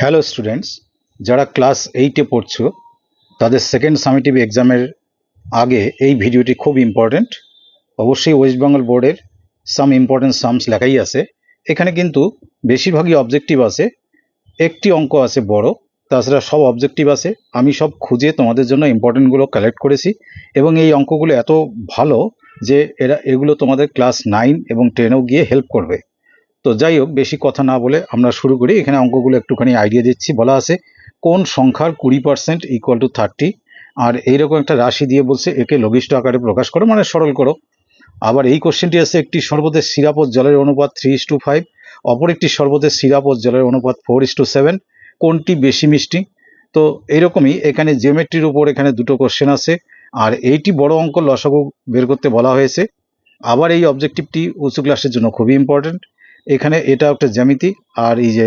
Hello students যারা class এইটে পড়ছো, তাদের সেকেন্ড সামিটিভ এক্সামের আগে এই ভিডিওটি খুব ইম্পর্ট্যান্ট অবশ্যই ওয়েস্ট বেঙ্গল বোর্ডের সাম ইম্পর্টেন্ট সামস লেখাই আছে। এখানে কিন্তু বেশিরভাগই অবজেক্টিভ আছে, একটি অঙ্ক আছে বড়, তাছাড়া সব অবজেক্টিভ আছে। আমি সব খুঁজে তোমাদের জন্য ইম্পর্টেন্টগুলো কালেক্ট করেছি এবং এই অঙ্কগুলো এত ভালো যে এরা, এগুলো তোমাদের ক্লাস নাইন এবং টেনেও গিয়ে হেল্প করবে। তো যাই হোক, বেশি কথা না বলে আমরা শুরু করি। এখানে অঙ্কগুলো একটুখানি আইডিয়া দিচ্ছি। বলা আছে, কোন সংখ্যার কুড়ি পার্সেন্ট ইকুয়াল টু থার্টি আর এইরকম একটা রাশি দিয়ে বলছে, একে লঘিষ্ঠ আকারে প্রকাশ করো মানে সরল করো। আবার এই কোশ্চেনটি আছে, একটি সর্বতের সিরাপ ও জলের অনুপাত থ্রি ইস টু ফাইভ অপর একটি সর্বতের সিরাপ ও জলের অনুপাত ফোর ইস টু সেভেন কোনটি বেশি মিষ্টি? তো এইরকমই এখানে জিওমেট্রির উপর এখানে দুটো কোশ্চেন আছে। আর এইটি বড় অঙ্ক, লসাগু বের করতে বলা হয়েছে। আবার এই অবজেক্টিভটি উঁচু ক্লাসের জন্য খুবই ইম্পর্ট্যান্ট এখানে এটা একটা জ্যামিতি, আর এই যে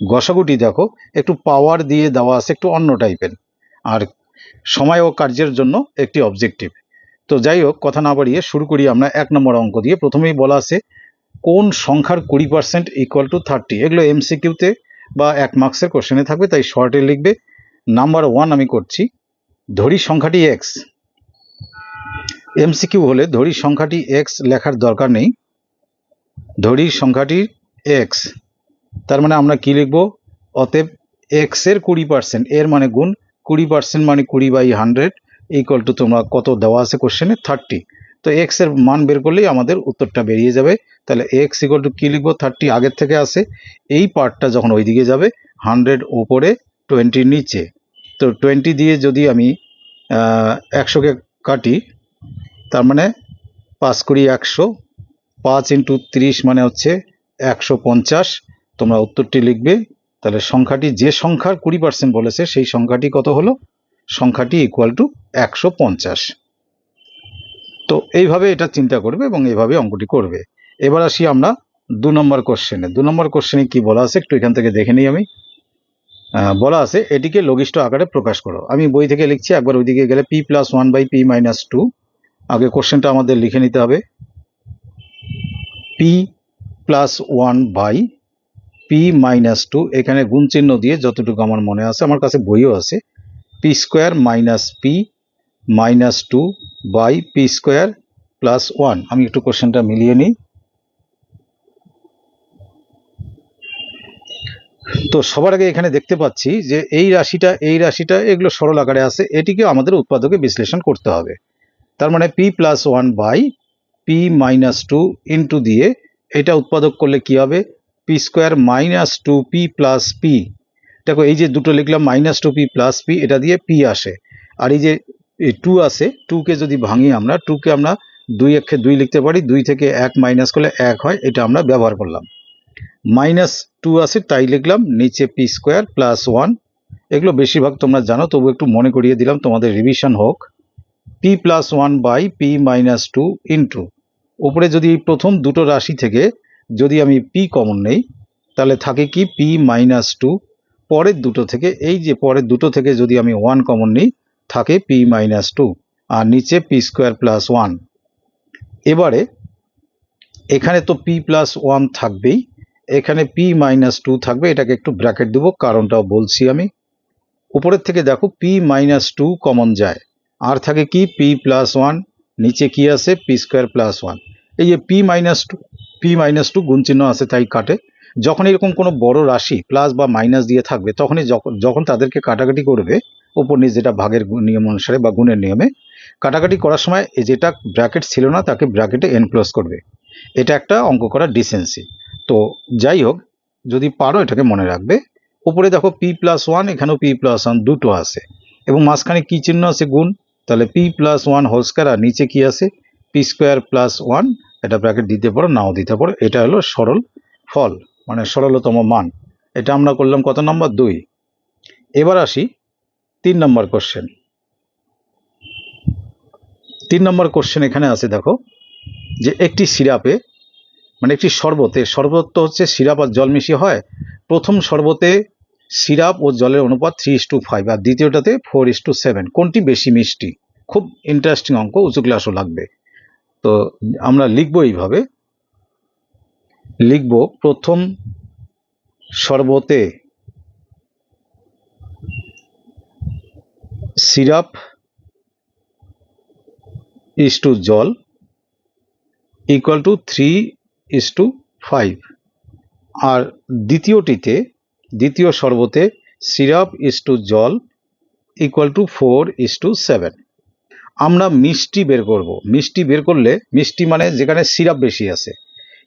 গসাগুটি দেখো, একটু পাওয়ার দিয়ে দেওয়া আছে একটু অন্য টাইপের আর সময় ও কার্যের জন্য একটি অবজেক্টিভ তো যাই হোক, কথা না বাড়িয়ে শুরু করি আমরা এক নম্বর অঙ্ক দিয়ে। প্রথমেই বলা আছে, কোন সংখ্যার কুড়ি পার্সেন্ট ইকুয়াল টু থার্টি এগুলো এমসিকিউতে বা এক মার্কসের কোশ্চেনে থাকবে, তাই শর্টে লিখবে। নাম্বার ওয়ান আমি করছি, ধরি সংখ্যাটি এক্স এমসিকিউ হলে ধরি সংখ্যাটি এক্স লেখার দরকার নেই। ধরি সংখ্যাটি এক্স তার মানে আমরা কি লিখব? অতএব এক্সের কুড়ি পার্সেন্ট এর মানে গুণ কুড়ি পার্সেন্ট মানে কুড়ি বাই হান্ড্রেড ইকুয়াল টু তোমরা কত দেওয়া আছে কোশ্চেনে থার্টি তো এক্সের মান বের করলেই আমাদের উত্তরটা বেরিয়ে যাবে। তাহলে এক্স ইকুয়াল টু কী লিখব? থার্টি আগের থেকে আসে এই পার্টটা যখন ওইদিকে যাবে হান্ড্রেড ওপরে টোয়েন্টির নিচে। তো টোয়েন্টি দিয়ে যদি আমি একশোকে কাটি, তার মানে পাঁচ কুড়ি একশো পাঁচ ইন্টু তিরিশ মানে হচ্ছে একশো পঞ্চাশ। তোমরা উত্তরটি লিখবে। তাহলে সংখ্যাটি যে সংখ্যার কুড়ি পার্সেন্ট বলেছে, সেই সংখ্যাটি কত হলো? সংখ্যাটি ইকুয়াল টু একশো পঞ্চাশ। তো এইভাবে এটা চিন্তা করবে এবং এইভাবে অঙ্কটি করবে। এবার আসি আমরা দু নম্বর কোশ্চেনে দু নম্বর কোশ্চেনে কি বলা আছে? একটু এখান থেকে দেখে নিই আমি। বলা আছে, এটিকে লঘিষ্ঠ আকারে প্রকাশ করো। আমি বই থেকে লিখছি, একবার ওইদিকে গেলে P plus one by P minus two আগে কোশ্চেনটা আমাদের লিখে নিতে হবে। P plus one by P minus two এখানে গুণ চিহ্ন দিয়ে যতটুকু আমার মনে আছে, আমার কাছে বইও আছে P square minus P minus two by P square plus one আমি একটু কোশ্চেনটা মিলিয়ে নিই। তো সবার আগে এখানে দেখতে পাচ্ছি যে এই রাশিটা এই রাশিটা এগুলো সরল আকারে আছে এটিকে আমাদের উৎপাদকে বিশ্লেষণ করতে হবে। তার মানে P plus one by P minus two into দিয়ে এটা উৎপাদক করলে কি হবে? P square minus two P plus P দেখো, এই যে দুটো লিখলাম minus two P plus P এটা দিয়ে পি আসে। আর এই যে টু আসে টুকে যদি ভাঙি আমরা টুকে আমরা দুই একে দুই লিখতে পারি, দুই থেকে এক মাইনাস করলে এক হয়, এটা আমরা ব্যবহার করলাম। মাইনাস টু আছে তাই লিখলাম, নিচে পি স্কোয়ার প্লাস ওয়ান এগুলো বেশিরভাগ তোমরা জানো, তবু একটু মনে করিয়ে দিলাম, তোমাদের রিভিশন হোক। P plus one by P minus two into উপরে যদি প্রথম দুটো রাশি থেকে যদি আমি পি কমন নেই, তাহলে থাকে কি পি মাইনাস টু পরের দুটো থেকে, এই যে পরের দুটো থেকে যদি আমি ওয়ান কমন নিই, থাকে পি মাইনাস টু আর নিচে পি স্কোয়ার প্লাস ওয়ান এবারে এখানে তো পি প্লাস ওয়ান থাকবেই, এখানে পি মাইনাস টু থাকবে, এটাকে একটু ব্র্যাকেট দেবো, কারণটাও বলছি আমি। উপরের থেকে দেখো পি মাইনাস টু কমন যায়, আর থাকে কি পি প্লাস ওয়ান নিচে কি আছে? P square plus one. এই যে P minus two, P minus two গুণ চিহ্ন আছে তাই কাটে। যখন এরকম কোনো বড় রাশি প্লাস বা মাইনাস দিয়ে থাকবে, তখনই যখন তাদেরকে কাটাকাটি করবে, ওপর নিচ যেটা ভাগের নিয়ম অনুসারে বা গুণের নিয়মে, কাটাকাটি করার সময় যেটা ব্র্যাকেট ছিল না, তাকে ব্র্যাকেটে এনক্লোজ করবে। এটা একটা অঙ্ক করার ডিসেন্সি তো যাই হোক, যদি পারো এটাকে মনে রাখবে, উপরে দেখো পি প্লাস ওয়ান এখানেও পি প্লাস ওয়ান দুটো আছে। এবং মাঝখানে কী চিহ্ন আছে? গুণ। তাহলে P plus one whole square আর নিচে কি আছে? পি স্কোয়ার প্লাস ওয়ান এটা ব্র্যাকেট দিতে পারো, নাও দিতে পারো, এটা হলো সরল ফল মানে সরলতম মান। এটা আমরা করলাম কত নম্বর? দুই। এবার আসি তিন নম্বর কোশ্চেন তিন নম্বর কোশ্চেন এখানে আছে, দেখো, যে একটি সিরাপে মানে একটি শরবতে, শরবত তো হচ্ছে সিরাপ আর জল মিশিয়ে হয়, প্রথম শরবতে সিরাপ ও জলের অনুপাত থ্রি ইস টু ফাইভ আর দ্বিতীয়টাতে ফোর ইস টু সেভেন কোনটি বেশি মিষ্টি? খুব ইন্টারেস্টিং অঙ্ক, উঁচু ক্লাসও লাগবে। তো আমরা লিখব এইভাবে। লিখব, প্রথম শরবতে সিরাপ ইস টু জল equal to three is to five আর দ্বিতীয়টিতে দ্বিতীয় শরবতে সিরাপ ইস টু জল equal to four is to seven আমরা মিষ্টি বের করব। মিষ্টি বের করলে, মিষ্টি মানে যেখানে সিরাপ বেশি আছে।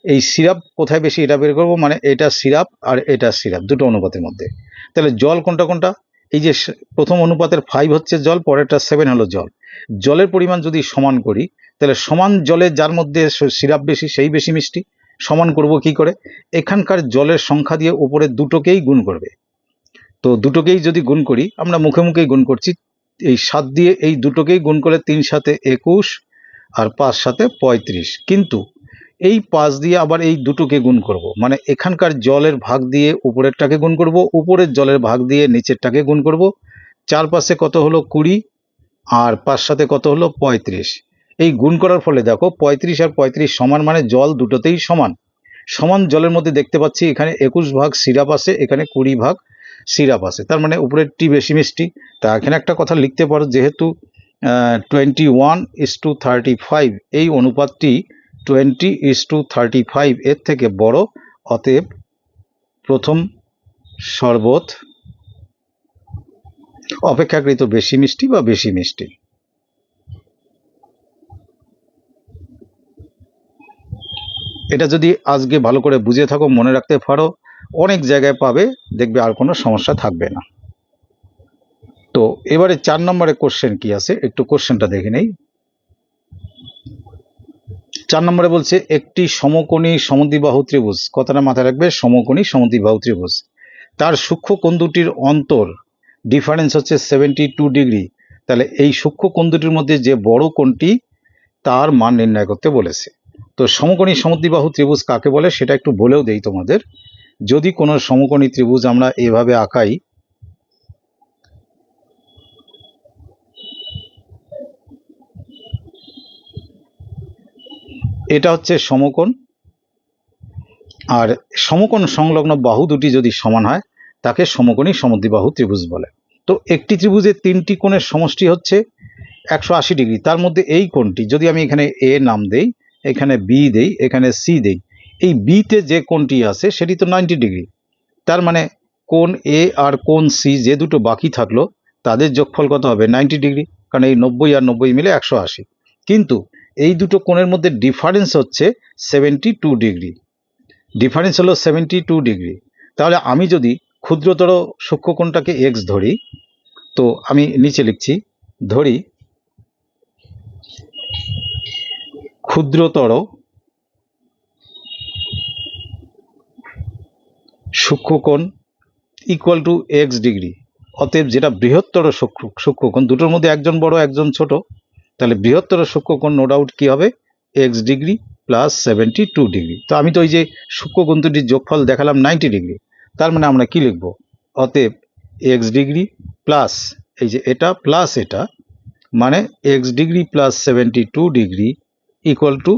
এই সিরাপ কোথায় বেশি, এটা বের করব মানে এটা সিরাপ আর এটা সিরাপ, দুটো অনুপাতের মধ্যে। তাহলে জল কোনটা কোনটা? এই যে প্রথম অনুপাতের ফাইভ হচ্ছে জল, পরেরটা সেভেন হলো জল। জলের পরিমাণ যদি সমান করি, তাহলে সমান জলে যার মধ্যে সিরাপ বেশি, সেই বেশি মিষ্টি। সমান করব কি করে? এখানকার জলের সংখ্যা দিয়ে উপরে দুটোকেই গুণ করবে। তো দুটোকেই যদি গুণ করি, আমরা মুখে মুখেই গুণ করছি, এই সাত দিয়ে এই দুটোকেই গুণ করে তিন সাথে একুশ আর পাঁচ সাথে পঁয়ত্রিশ। কিন্তু এই পাঁচ দিয়ে আবার এই দুটোকে গুণ করব। মানে এখানকার জলের ভাগ দিয়ে উপরেরটাকে গুণ করব, উপরের জলের ভাগ দিয়ে নিচেরটাকে গুণ করব। চার পাশে কত হলো কুড়ি আর পাঁচ সাথে কত হলো পঁয়ত্রিশ। এই গুণ করার ফলে দেখো পঁয়ত্রিশ আর পঁয়ত্রিশ সমান মানে জল দুটোতেই সমান। সমান জলের মধ্যে দেখতে পাচ্ছি এখানে একুশ ভাগ সিরাপ আছে, এখানে কুড়ি ভাগ সিরাপ আছে। তার মানে উপরেরটি বেশি মিষ্টি। তা এখানে একটা কথা লিখতে পারো, যেহেতু twenty one is to thirty five এই অনুপাতটি twenty is to thirty five এর থেকে বড়, অতএব প্রথম শরবত অপেক্ষাকৃত বেশি মিষ্টি বা বেশি মিষ্টি। এটা যদি আজকে ভালো করে বুঝে থাকো, মনে রাখতে পারো, অনেক জায়গায় পাবে, দেখবে আর কোনো সমস্যা থাকবে না। তো এবারে চার নম্বরে কোশ্চেন কি আছে? একটু কোশ্চেনটা দেখে নেই। চার নম্বরে বলছে, একটি সমকোণী সমদ্বিবাহু ত্রিভুজ। কথাটা মাথায় রাখবে, সমকোণী সমদ্বিবাহু ত্রিভুজ। তার সূক্ষ্ম কোণ দুটির অন্তর ডিফারেন্স হচ্ছে সেভেন্টি টু ডিগ্রি তাহলে এই সূক্ষ্ম কোণ দুটির মধ্যে যে বড় কোণটি, তার মান নির্ণয় করতে বলেছে। তো সমকোণী সমদ্বিবাহু ত্রিভুজ কাকে বলে সেটা একটু বলেও দেই তোমাদের। যদি কোনো সমকোণী ত্রিভুজ আমরা এভাবে আঁকাই, এটা হচ্ছে সমকোণ। আর সমকোণ সংলগ্ন বাহু দুটি যদি সমান হয়, তাকে সমকোণী সমদ্বিবাহু ত্রিভুজ বলে। তো একটি ত্রিভুজের তিনটি কোণের সমষ্টি হচ্ছে একশো আশি ডিগ্রি। তার মধ্যে এই কোণটি, যদি আমি এখানে এ নাম দেই এখানে বি দেই, এখানে সি দেই। এই বিতে যে কোণটি আছে, সেটি তো নাইনটি ডিগ্রি তার মানে কোন এ আর কোন সি যে দুটো বাকি থাকল, তাদের যোগফল কত হবে? নাইনটি ডিগ্রি কারণ এই নব্বই আর নব্বই মিলে একশো আশি। কিন্তু এই দুটো কোণের মধ্যে ডিফারেন্স হচ্ছে সেভেন্টি টু ডিগ্রি ডিফারেন্স হলো সেভেন্টি টু ডিগ্রি তাহলে আমি যদি ক্ষুদ্রতর সূক্ষ্মকোণটাকে এক্স ধরি, তো আমি নিচে লিখছি, ধরি ক্ষুদ্রতর, সূক্ষ্মকোণ ইকুয়াল টু এক্স ডিগ্রি অতএব যেটা বৃহত্তর সূক্ষ্ম, সূক্ষ্মকোণ, দুটোর মধ্যে একজন বড়, একজন ছোট, তাহলে বৃহত্তর সূক্ষ্মকোণ নো ডাউট কি হবে? X degree plus seventy two degree তো আমি তো ওই যে সূক্ষ্মকোণ দুটির যোগফল দেখালাম নাইনটি ডিগ্রি তার মানে আমরা কি লিখব? অতএব এক্স ডিগ্রি প্লাস এই যে এটা প্লাস এটা মানে X degree plus seventy two degree equal to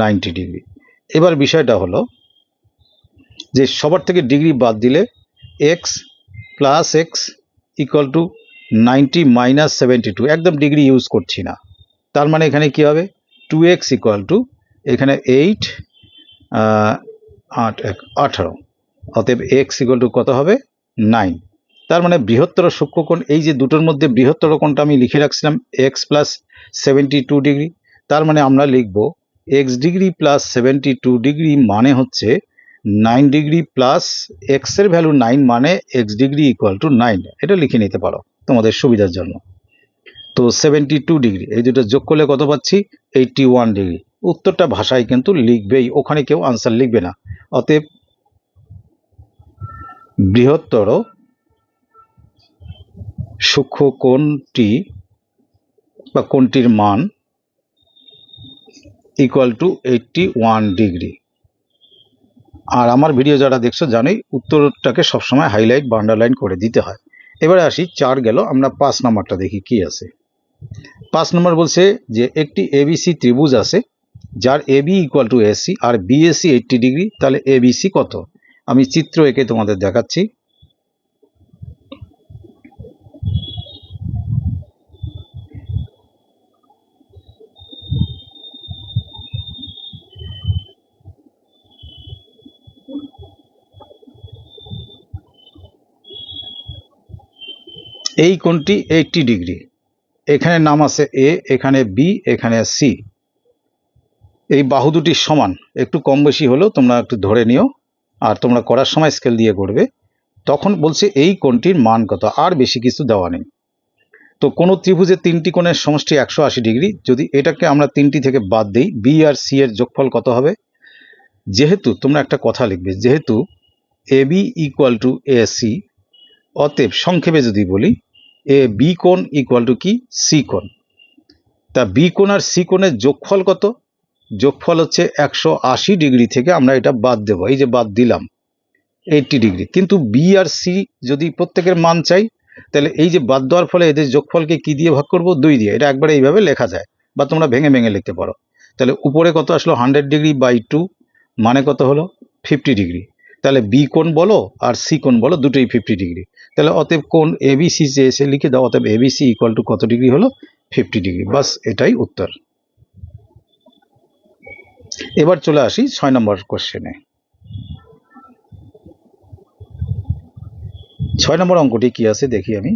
ninety degree এবার বিষয়টা হলো যে সবার থেকে ডিগ্রি বাদ দিলে X plus X equal to ninety minus seventy two একদম ডিগ্রি ইউজ করছি না। তার মানে এখানে কি হবে? টু এক্স ইকুয়াল টু এখানে এইট আট এক আঠারো। অতএব এক্স ইকুয়াল টু কত হবে? নাইন তার মানে বৃহত্তর সূক্ষ্মকোণ, এই যে দুটোর মধ্যে বৃহত্তর কোণটা আমি লিখে রাখছিলাম X plus seventy two degree তার মানে আমরা লিখব X degree plus seventy two degree মানে হচ্ছে নাইন ডিগ্রি প্লাস এক্সের ভ্যালু নাইন মানে X degree equal to nine এটা লিখে নিতে পারো তোমাদের সুবিধার জন্য। তো সেভেন্টি টু ডিগ্রি, এই দুটো যোগ করলে কত পাচ্ছি? Eighty one degree. উত্তরটা ভাষায় কিন্তু লিখবেই, ওখানে কেউ আনসার লিখবে না। অতএব বৃহত্তর সূক্ষ্ম কোণটি বা কোণটির মান equal to eighty one degree আর আমার ভিডিও যারা দেখছ জানোই, উত্তরটাকে সবসময় হাইলাইট বা আন্ডারলাইন করে দিতে হয়। এবারে আসি, চার গেল, আমরা পাঁচ নাম্বারটা দেখি কি আছে। পাঁচ নম্বর বলছে যে, একটি এবিসি ত্রিভুজ আছে, যার এবি ইকুয়াল টু এসি আর বিএসি এইটটি ডিগ্রি তাহলে এবিসি কত? আমি চিত্র এঁকে তোমাদের দেখাচ্ছি। এই কোণটি এইটটি ডিগ্রি। এখানে নাম আছে এ, এখানে বি, এখানে সি। এই বাহু দুটি সমান। একটু কম বেশি হলেও তোমরা একটু ধরে নিও আর তোমরা করার সময় স্কেল দিয়ে করবে। তখন বলছে এই কোণটির মান কত? আর বেশি কিছু দেওয়া নেই। তো কোনো ত্রিভুজের তিনটি কোণের সমষ্টি একশো আশি ডিগ্রি। যদি এটাকে আমরা তিনটি থেকে বাদ দিই, বি আর সি এর যোগফল কত হবে? যেহেতু তোমরা একটা কথা লিখবে, যেহেতু A B equal to A C অতএব সংক্ষেপে যদি বলি, এ বি কোণ ইকুয়াল টু কি? সি কোণ। তা বি কোণ আর সি কোণের যোগফল কত? যোগফল হচ্ছে একশো আশি ডিগ্রি থেকে আমরা এটা বাদ দেবো। এই যে বাদ দিলাম এইটটি ডিগ্রি। কিন্তু বি আর সি যদি প্রত্যেকের মান চাই, তাহলে এই যে বাদ দেওয়ার ফলে এদের যোগফলকে কি দিয়ে ভাগ করব? দুই দিয়ে। এটা একবারে এইভাবে লেখা যায়, বা তোমরা ভেঙে ভেঙে লিখতে পারো। তাহলে উপরে কত আসলো? হান্ড্রেড ডিগ্রি বাই টু মানে কত হলো? Fifty degree. তাহলে বি কোণ বলো আর সি কোণ বলো, দুটোই ফিফটি ডিগ্রি তাহলে অতএব কোণ এবিসি যে এসে লিখে দাও, অতএব এবিসি ইকুয়াল টু কত ডিগ্রি হলো? ফিফটি ডিগ্রি বাস এটাই উত্তর। এবার চলে আসি ছয় নম্বর কোশ্চেনে ছয় নম্বর অঙ্কটি কি আছে দেখি আমি।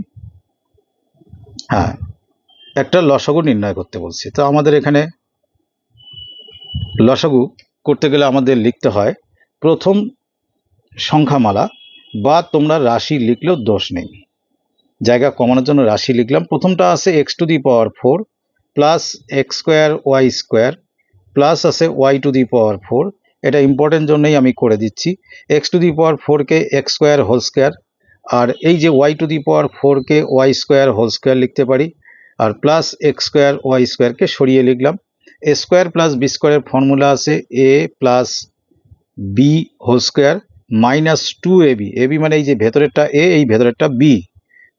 হ্যাঁ একটা লসাগু নির্ণয় করতে বলছি। তো আমাদের এখানে লসাগু করতে গেলে আমাদের লিখতে হয়, প্রথম সংখ্যামালা বা তোমরা রাশি লিখলেও দোষ নেই। জায়গা কমানোর জন্য রাশি লিখলাম। প্রথমটা আছে X to the power four plus X square Y square plus আছে Y to the power four এটা ইম্পর্টেন্ট জন্যই আমি করে দিচ্ছি। এক্স টু দি পাওয়ার ফোরকে এক্স স্কোয়ার হোল স্কোয়ার আর এই যে ওয়াই টু দি পাওয়ার ফোরকে ওয়াই স্কোয়ার হোল স্কোয়ার লিখতে পারি আর প্লাস এক্স স্কোয়ার ওয়াই স্কোয়ারকে সরিয়ে লিখলাম। এ স্কোয়ার প্লাস বি স্কোয়ারের ফর্মুলা আছে A plus B whole square minus two A B. A B মানে এই যে ভেতরেরটা এ, এই ভেতরেরটা বি।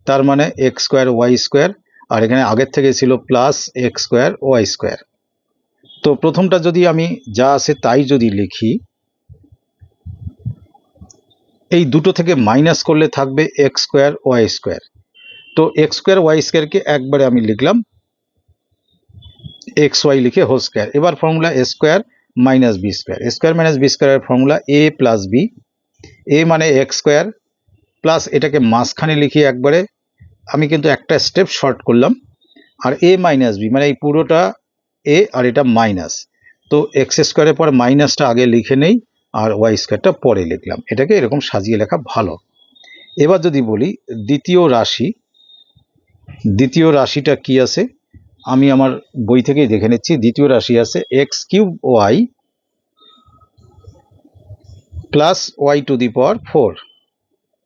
তার মানে এক্স স্কোয়ার, ওয়াই স্কোয়ার, আর এখানে আগের থেকে ছিল plus X square, Y square. তো প্রথমটা যদি আমি যা আছে তাই যদি লিখি, এই দুটো থেকে মাইনাস করলে থাকবে এক্স স্কোয়ার, ওয়াই স্কোয়ার। তো এক্স স্কোয়ার, ওয়াই স্কোয়ারকে একবারে আমি লিখলাম এক্স ওয়াই লিখে হোল স্কোয়ার। এবার formula A square minus B square. Square minus B স্কোয়ারের formula A plus B. A মানে এক্স স্কোয়ার প্লাস এটাকে মাঝখানে লিখি একবারে আমি কিন্তু একটা স্টেপ শর্ট করলাম আর এ মাইনাস বি মানে এই পুরোটা এ আর এটা মাইনাস। তো এক্স স্কোয়ারের পর মাইনাসটা আগে লিখে নেই আর ওয়াই স্কোয়ারটা পরে লিখলাম। এটাকে এরকম সাজিয়ে লেখা ভালো। এবার যদি বলি, দ্বিতীয় রাশি, দ্বিতীয় রাশিটা কি আছে? আমি আমার বই থেকেই দেখে নিচ্ছি, দ্বিতীয় রাশি আছে X cube Y plus Y to the power four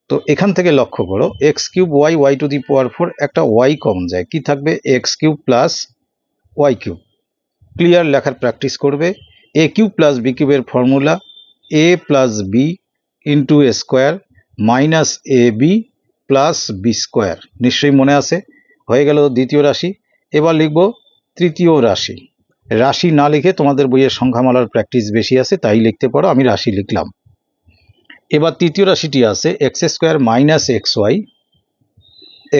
তো এখান থেকে লক্ষ্য করো X cube Y Y to the power four একটা ওয়াই কমন যায়। কি থাকবে? X cube plus Y cube clear লেখার প্র্যাকটিস করবে। এ কিউব প্লাস বি কিউবের formula A plus B into A square minus A B plus B square নিশ্চয়ই মনে আছে? হয়ে গেল দ্বিতীয় রাশি। এবার লিখব তৃতীয় রাশি। রাশি না লিখে তোমাদের বইয়ের সংখ্যামালার প্র্যাকটিস বেশি আছে, তাই লিখতে পারো, আমি রাশি লিখলাম। এবার তৃতীয় রাশিটি আছে X square minus X Y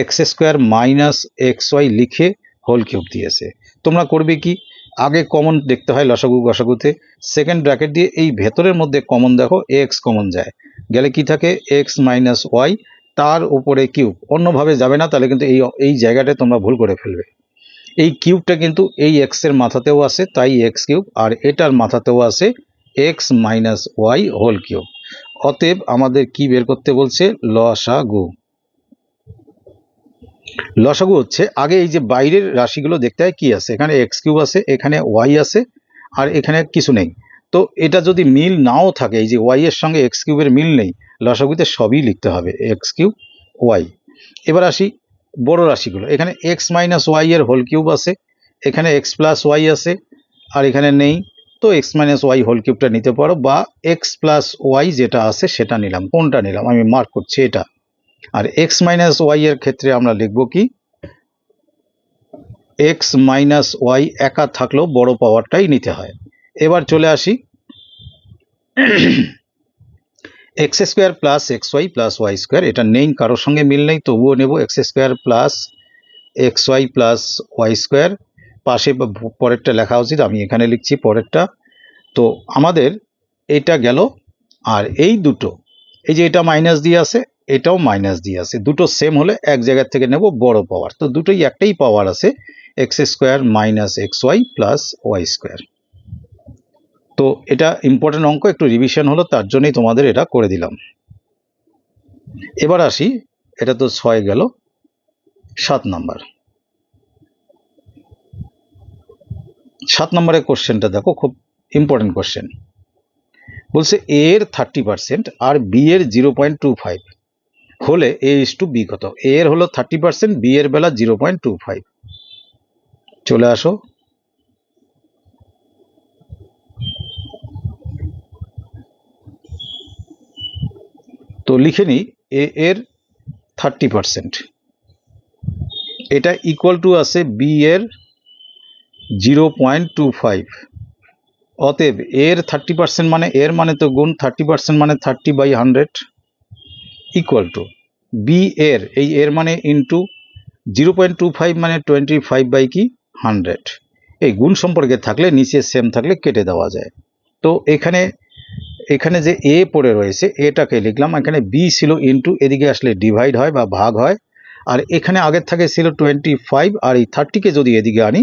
X square minus X Y লিখে হোল কিউব দিয়েছে। তোমরা করবে কি? আগে কমন দেখতে হয় লসাগু গসাগুতে সেকেন্ড ব্র্যাকেট দিয়ে এই ভেতরের মধ্যে কমন দেখো এক্স কমন যায়। গেলে কি থাকে? এক্স মাইনাস ওয়াই তার উপরে কিউব অন্যভাবে যাবে না, তাহলে কিন্তু এই এই জায়গাটায় তোমরা ভুল করে ফেলবে। এই কিউবটা কিন্তু এই এক্সের মাথাতেও আছে, তাই এক্স কিউব আর এটার মাথাতেও আছে X minus Y whole cube অতএব আমাদের কি বের করতে বলছে? লসাগু। লসাগু হচ্ছে, আগে এই যে বাইরের রাশিগুলো দেখতে হয়, কি আছে? এখানে এক্স কিউব আছে, এখানে ওয়াই আছে, আর এখানে কিছু নেই। তো এটা যদি মিল নাও থাকে, এই যে ওয়াই এর সঙ্গে এক্স কিউবের মিল নেই, লসাগুতে সবই লিখতে হবে এক্স কিউব ওয়াই এবার আসি বড় রাশিগুলো। এখানে এক্স মাইনাস ওয়াই এর হোল কিউব আছে, এখানে এক্স প্লাস ওয়াই আছে, আর এখানে নেই এক্স মাইনাস ওয়াই হোল কিউবটা নিতে পারো বা এক্স প্লাস ওয়াই যেটা আছে সেটা নিলাম। কোনটা নিলাম? আমি মার্ক করছি এটা। আর এক্স মাইনাস ওয়াই এর ক্ষেত্রে আমরা লিখব কি? এক্স মাইনাস ওয়াই একা থাকলেও বড় পাওয়ারটাই নিতে হয়। এবার চলে আসি। X square plus X Y plus Y square এটা নেই, কারোর সঙ্গে মিল নেই, তবুও নেব। X square plus X Y plus Y square পাশে পরেরটা লেখা উচিত, আমি এখানে লিখছি পরেরটা। তো আমাদের এটা গেল, আর এই দুটো, এই যে এটা মাইনাস দিয়ে আছে, এটাও মাইনাস দিয়ে আছে। দুটো সেম হলে এক জায়গার থেকে নেব বড় পাওয়ার তো দুটোই একটাই পাওয়ার আছে X square minus X Y plus Y square তো এটা ইম্পর্টেন্ট অঙ্ক, একটু রিভিশন হলো, তার জন্যই তোমাদের এটা করে দিলাম। এবার আসি, এটা তো ছয় গেল, সাত নাম্বার সাত নম্বরের কোশ্চেনটা দেখো, খুব ইম্পর্টেন্ট কোশ্চেন বলছে এ এর থার্টি পার্সেন্ট আর বি এর জিরো পয়েন্ট টু ফাইভ হলে এ ইস টু বি কত? এ এর হলো থার্টি পার্সেন্ট বি এর বেলা জিরো পয়েন্ট টু ফাইভ চলে আসো। তো লিখে নিই এ এর থার্টি পার্সেন্ট এটা ইকুয়াল টু আছে বি এর জিরো পয়েন্ট টু ফাইভ। অতএব এর থার্টি পার্সেন্ট মানে এর মানে তো গুণ থার্টি পার্সেন্ট মানে thirty by hundred equal to B এর, এই এর মানে into zero point two five মানে টোয়েন্টি ফাইভ বাই কি হান্ড্রেড। এই গুণ সম্পর্কে থাকলে, নিচে সেম থাকলে কেটে দেওয়া যায়। তো এখানে এখানে যে এ পড়ে রয়েছে, এটাকে লিখলাম, এখানে বি ছিল ইন্টু এদিকে আসলে ডিভাইড হয় বা ভাগ হয়, আর এখানে আগের থাকে ছিল টোয়েন্টি ফাইভ আর এই থার্টিকে যদি এদিকে আনি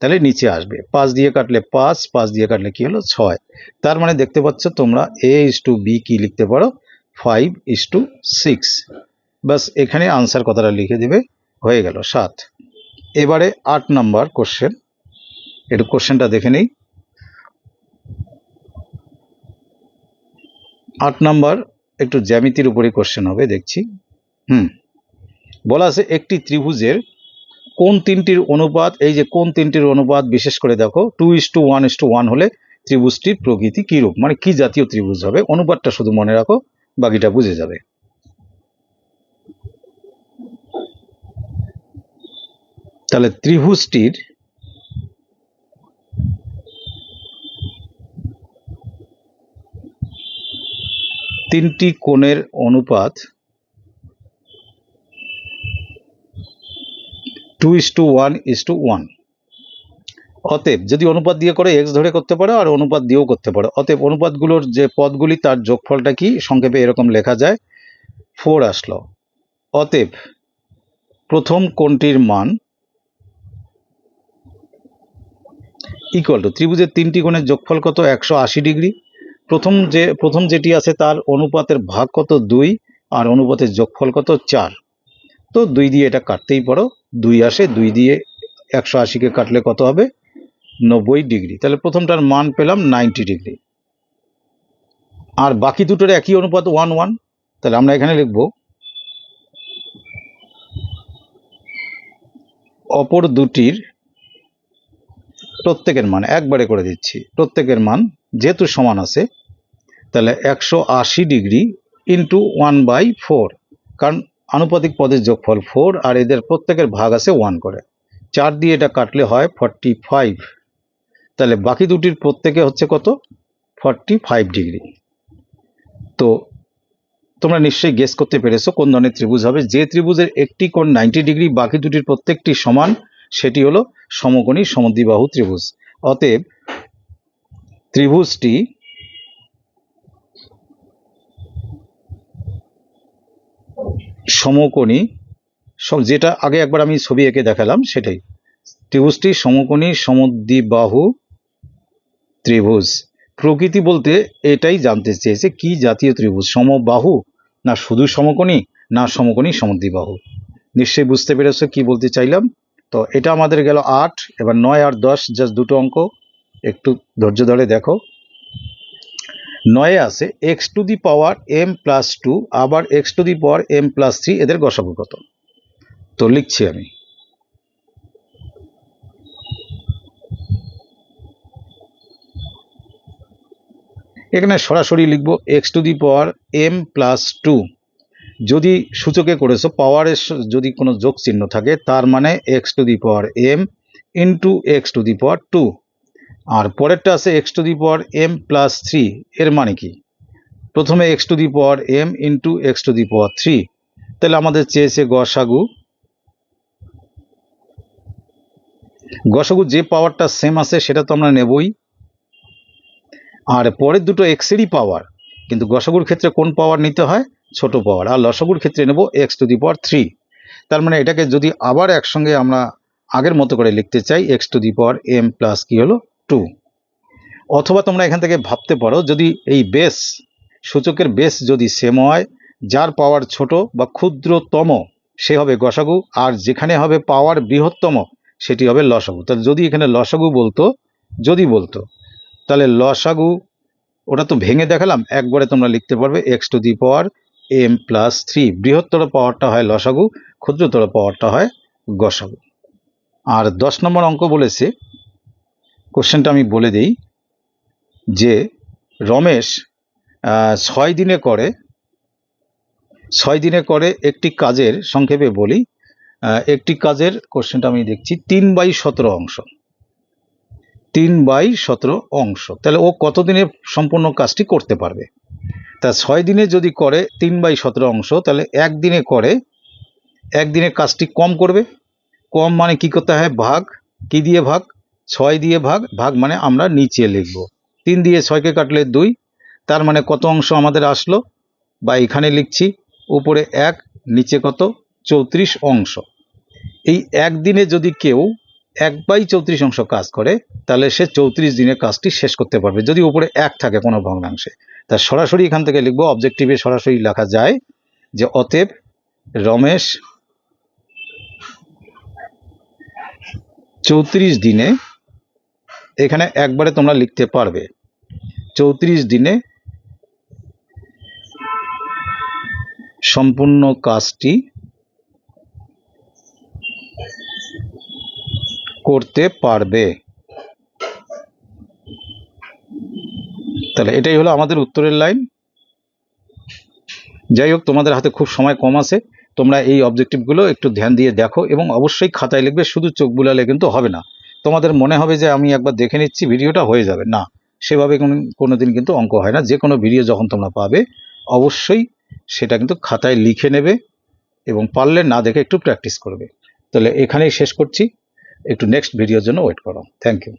তাহলে নিচে আসবে। পাঁচ দিয়ে কাটলে পাঁচ পাঁচ দিয়ে কাটলে কি হলো ছয়। তার মানে দেখতে পাচ্ছ তোমরা এ ইস টু বি কি লিখতে পারো? ফাইভ ইস টু সিক্স বাস এখানে আনসার কথাটা লিখে দিবে। হয়ে গেল সাত। এবারে আট নাম্বার কোশ্চেন একটু কোশ্চেনটা দেখে নেই। আট নাম্বার, একটু জ্যামিতির উপরে কোশ্চেন হবে, দেখছি। হুম। বলা আছে একটি ত্রিভুজের কোন তিনটির অনুপাত, এই যে কোন তিনটির অনুপাত বিশেষ করে দেখো two is to one is to one হলে ত্রিভুজটির প্রকৃতি কিরূপ? মানে কি জাতীয় ত্রিভুজ হবে? অনুপাতটা শুধু মনে রাখো, বাকিটা বুঝে যাবে। তাহলে ত্রিভুজটির তিনটি কোণের অনুপাত two is to one is to one অতএব যদি অনুপাত দিয়ে করে এক্স ধরে করতে পারো আর অনুপাত দিয়েও করতে পারো। অতএব অনুপাতগুলোর যে পদগুলি তার যোগফলটা কি? সংক্ষেপে এরকম লেখা যায়। ফোর আসলো। অতএব প্রথম কোণটির মান ইকুয়াল টু ত্রিভুজের তিনটি কোণের যোগফল কত? একশো আশি ডিগ্রি। প্রথম যে, প্রথম যেটি আছে তার অনুপাতের ভাগ কত? দুই। আর অনুপাতের যোগফল কত? চার। তো দুই দিয়ে এটা কাটতেই পারো। দুই আসে, দুই দিয়ে একশো আশিকে কাটলে কত হবে? নব্বই ডিগ্রি। তাহলে প্রথমটার মান পেলাম নাইনটি ডিগ্রি। আর বাকি দুটোর একই অনুপাত ওয়ান ওয়ান। তাহলে আমরা এখানে লিখব, অপর দুটির প্রত্যেকের মান, একবারে করে দিচ্ছি, প্রত্যেকের মান যেহেতু সমান আছে, তাহলে একশো আশি degree into one by four. কারণ আনুপাতিক পদের যোগফল ফোর আর এদের প্রত্যেকের ভাগ আছে ওয়ান করে। চার দিয়ে এটা কাটলে হয় ফর্টি ফাইভ তাহলে বাকি দুটির প্রত্যেকে হচ্ছে কত? ফর্টি ফাইভ ডিগ্রি তো তোমরা নিশ্চয়ই গেস করতে পেরেছ কোন ধরনের ত্রিভুজ হবে। যে ত্রিভুজের একটি কোণ নাইনটি ডিগ্রি বাকি দুটির প্রত্যেকটি সমান, সেটি হলো সমকোণী সমদ্বিবাহু ত্রিভুজ। অতএব ত্রিভুজটি সমকোণী সব যেটা আগে একবার আমি ছবি এঁকে দেখালাম, সেটাই। ত্রিভুজটি সমকোণী, সমদ্বিবাহু ত্রিভুজ। প্রকৃতি বলতে এটাই জানতে চেয়েছে, কি জাতীয় ত্রিভুজ? সমবাহু না শুধু সমকোণী, না সমকোণী, সমদ্বিবাহু? নিশ্চয়ই বুঝতে পেরেছ কি বলতে চাইলাম? তো এটা আমাদের গেল আট, এবার নয় আর দশ, জাস্ট দুটো অঙ্ক। একটু ধৈর্য ধরে দেখো। নয়ে আছে X to the power M plus two আবার X to the power M plus three এদের গসাগু কত? তো লিখছি আমি। এখানে সরাসরি লিখব X to the power M plus two যদি সূচকে করেছ পাওয়ারের যদি কোনো যোগ চিহ্ন থাকে, তার মানে X to the power M into X to the power two আর পরেরটা আছে X to the power M plus three এর মানে কি? প্রথমে X to the power M into X to the power three তাহলে আমাদের চেয়েছে গসাগু। গসাগু যে পাওয়ারটা সেম আছে, সেটা তো আমরা নেবই। আর পরের দুটো এক্সেরই পাওয়ার কিন্তু গসাগুর ক্ষেত্রে কোন পাওয়ার নিতে হয়? ছোট পাওয়ার আর লসাগুর ক্ষেত্রে নেব X to the power three তার মানে এটাকে যদি আবার একসঙ্গে আমরা আগের মতো করে লিখতে চাই X to the power M plus কি হলো? টু অথবা তোমরা এখান থেকে ভাবতে পারো, যদি এই বেস সূচকের বেস যদি সেম হয়, যার পাওয়ার ছোট বা ক্ষুদ্রতম, সে হবে গসাগু, আর যেখানে হবে পাওয়ার বৃহত্তম, সেটি হবে লসাগু। তাহলে যদি এখানে লসাগু বলতো, যদি বলতো, তাহলে লসাগু, ওটা তো ভেঙে দেখালাম, একবারে তোমরা লিখতে পারবে X to the power M plus three বৃহত্তর পাওয়ারটা হয় লসাগু, ক্ষুদ্রতর পাওয়ারটা হয় গসাগু। আর দশ নম্বর অঙ্ক বলেছে কোশ্চেনটা আমি বলে দিই যে রমেশ ছয় দিনে করে, ছয় দিনে করে একটি কাজের, সংক্ষেপে বলি একটি কাজের কোশ্চেনটা আমি দেখছি তিন বাই সতেরো অংশ। তিন বাই সতেরো অংশ। তাহলে ও কতদিনে সম্পূর্ণ কাজটি করতে পারবে? তা ছয় দিনে যদি করে তিন বাই সতেরো অংশ, তাহলে একদিনে করে, একদিনে কাজটি কম করবে। কম মানে কি করতে হয়? ভাগ। কি দিয়ে ভাগ? ছয় দিয়ে ভাগ ভাগ মানে আমরা নিচে লিখব। তিন দিয়ে ছয়কে কাটলে দুই, তার মানে কত অংশ আমাদের আসলো? বা এখানে লিখছি, উপরে এক, নিচে কত? চৌত্রিশ অংশ। এই একদিনে যদি কেউ এক বাই চৌত্রিশ অংশ কাজ করে, তাহলে সে চৌত্রিশ দিনে কাজটি শেষ করতে পারবে। যদি উপরে এক থাকে কোনো ভগ্নাংশে, তা সরাসরি এখান থেকে লিখব অবজেক্টিভে সরাসরি লেখা যায় যে অতএব রমেশ চৌত্রিশ দিনে এখানে একবারে তোমরা লিখতে পারবে। চৌত্রিশ দিনে সম্পূর্ণ কাজটি করতে পারবে। তাহলে এটাই হলো আমাদের উত্তরের লাইন। যাই হোক, তোমাদের হাতে খুব সময় কম আছে। তোমরা এই অবজেক্টিভগুলো একটু ধ্যান দিয়ে দেখো এবং অবশ্যই খাতায় লিখবে, শুধু চোখ বুলালে কিন্তু হবে না। তোমাদের মনে হবে যে আমি একবার দেখে নিচ্ছি, ভিডিওটা হয়ে যাবে। না, সেভাবে কোনো দিন কিন্তু অঙ্ক হয় না। যে কোনো ভিডিও যখন তোমরা পাবে, অবশ্যই সেটা কিন্তু খাতায় লিখে নেবে এবং পারলে না দেখে একটু প্র্যাকটিস করবে। তাহলে এখানেই শেষ করছি। একটু নেক্সট ভিডিওর জন্য ওয়েট করো। Thank you